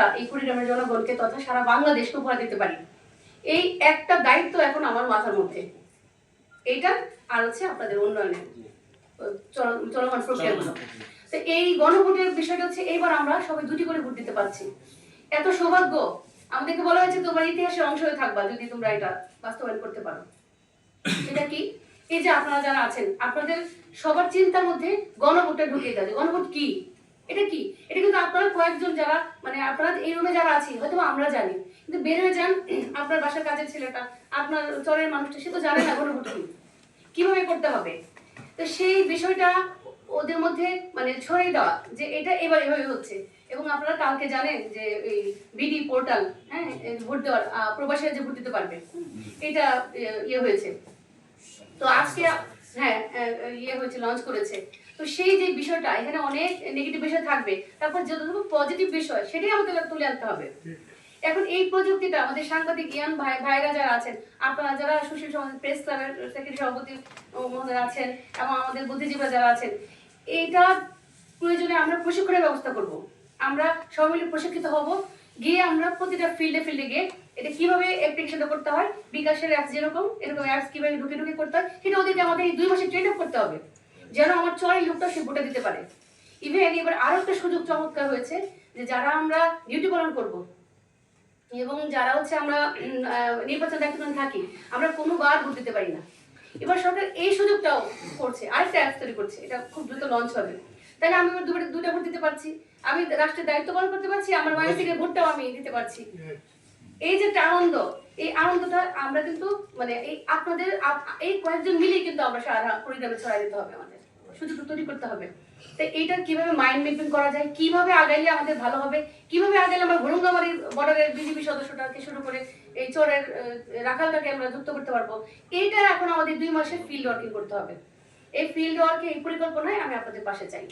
কিছুটা এই কুড়িগ্রামের জনগণকে তথা সারা বাংলাদেশকে উপহার দিতে পারি। এই একটা দায়িত্ব এখন আমার মাথার মধ্যে। এইটা আর হচ্ছে আপনাদের উন্নয়নের চলমান প্রক্রিয়াগুলো তো এই গণভোটের বিষয়টা হচ্ছে এইবার আমরা সবাই দুটি করে ভোট দিতে পারছি। এত সৌভাগ্য আমাদেরকে বলা হয়েছে তোমরা ইতিহাসের অংশ হয়ে থাকবা যদি তোমরা এটা বাস্তবায়ন করতে পারো। এটা কি? এই যে আপনারা যারা আছেন আপনাদের সবার চিন্তার মধ্যে গণভোটটা ঢুকিয়ে দেওয়া। গণভোট কি? এটা কি? এটা কিন্তু আপনারা কয়েকজন যারা মানে আপনারা এই রুমে যারা আছি হয়তো আমরা জানি কিন্তু বের হয়ে যান আপনার বাসার কাজের ছেলেটা আপনার চরের মানুষটা সে তো জানে না গণভোট কি কীভাবে করতে হবে? তো সেই বিষয়টা ওদের মধ্যে মানে ছড়িয়ে দেওয়া যে এটা এবার এভাবে হচ্ছে। এবং আপনারা কালকে জানেন যে এই বিডি পোর্টাল হ্যাঁ ভোট দেওয়ার প্রবাসীরা যে ভোট দিতে পারবে। এটা ইয়ে হয়েছে। তো আজকে হ্যাঁ ইয়ে হয়েছে লঞ্চ করেছে। তো সেই যে বিষয়টা, এখানে অনেক নেগেটিভ বিষয় থাকবে। তারপর যতটুকু পজিটিভ বিষয়, সেটাই আমাদের তুলে আনতে হবে। এখন এই প্রযুক্তিটা আমাদের সাংবাদিক জ্ঞান ভাই, ভাইরা যারা আছেন, আপনারা যারা সুশীল সমাজ প্রেস ক্লাবের সেক্রেটারি সভাপতি মহোদয় আছেন, এবং আমাদের বুদ্ধিজীবীরা যারা আছেন, এইটা প্রয়োজনে আমরা প্রশিক্ষণের ব্যবস্থা করব। আমরা সবাই মিলে প্রশিক্ষিত হব। গিয়ে আমরা প্রতিটা ফিল্ডে ফিল্ডে গিয়ে এটা কীভাবে অ্যাপ্লিকেশনটা করতে হয়? বিকাশের অ্যাপস যেরকম এরকম অ্যাপস কীভাবে ঢুকে ঢুকে করতে হয় সেটা ওদেরকে আমাদের এই দুই মাসে ট্রেন আপ করতে হবে। যেন আমার চড়াই লোকটা সে ভোটে দিতে পারে। ইভেন এবার আরও একটা সুযোগ চমৎকার হয়েছে যে যারা আমরা ডিউটি পালন করব এবং যারা হচ্ছে আমরা নির্বাচন দায়িত্ব থাকি আমরা কোনো কোনোবার ভোট দিতে পারি না। এবার সরকার এই সুযোগটাও করছে আরেকটা অ্যাপ তৈরি করছে এটা খুব দ্রুত লঞ্চ হবে। তাহলে আমি দুটো দুটা ভোট দিতে পারছি আমি রাষ্ট্রের দায়িত্ব পালন করতে পারছি আমার মায়ের থেকে ভোটটাও আমি দিতে পারছি। এই যে একটা আনন্দ, এই আনন্দটা আমরা কিন্তু মানে এই আপনাদের এই কয়েকজন মিলেই কিন্তু আমরা সারা পরিগ্রামে ছড়াই দিতে হবে আমাদের সুযোগটা তৈরি করতে হবে। তো এইটা কীভাবে মাইন্ড ম্যাপিং করা যায়, কীভাবে আগাইলে আমাদের ভালো হবে, কীভাবে আগাইলে আমরা ভরুঙ্গামারির বর্ডারের বিজেপি সদস্যটাকে শুরু করে এই চোরের রাখালটাকে আমরা যুক্ত করতে পারব, এইটা এখন আমাদের দুই মাসের ফিল্ড ওয়ার্কিং করতে হবে। এই ফিল্ড ওয়ার্কে এই পরিকল্পনায় আমি আপনাদের পাশে চাই।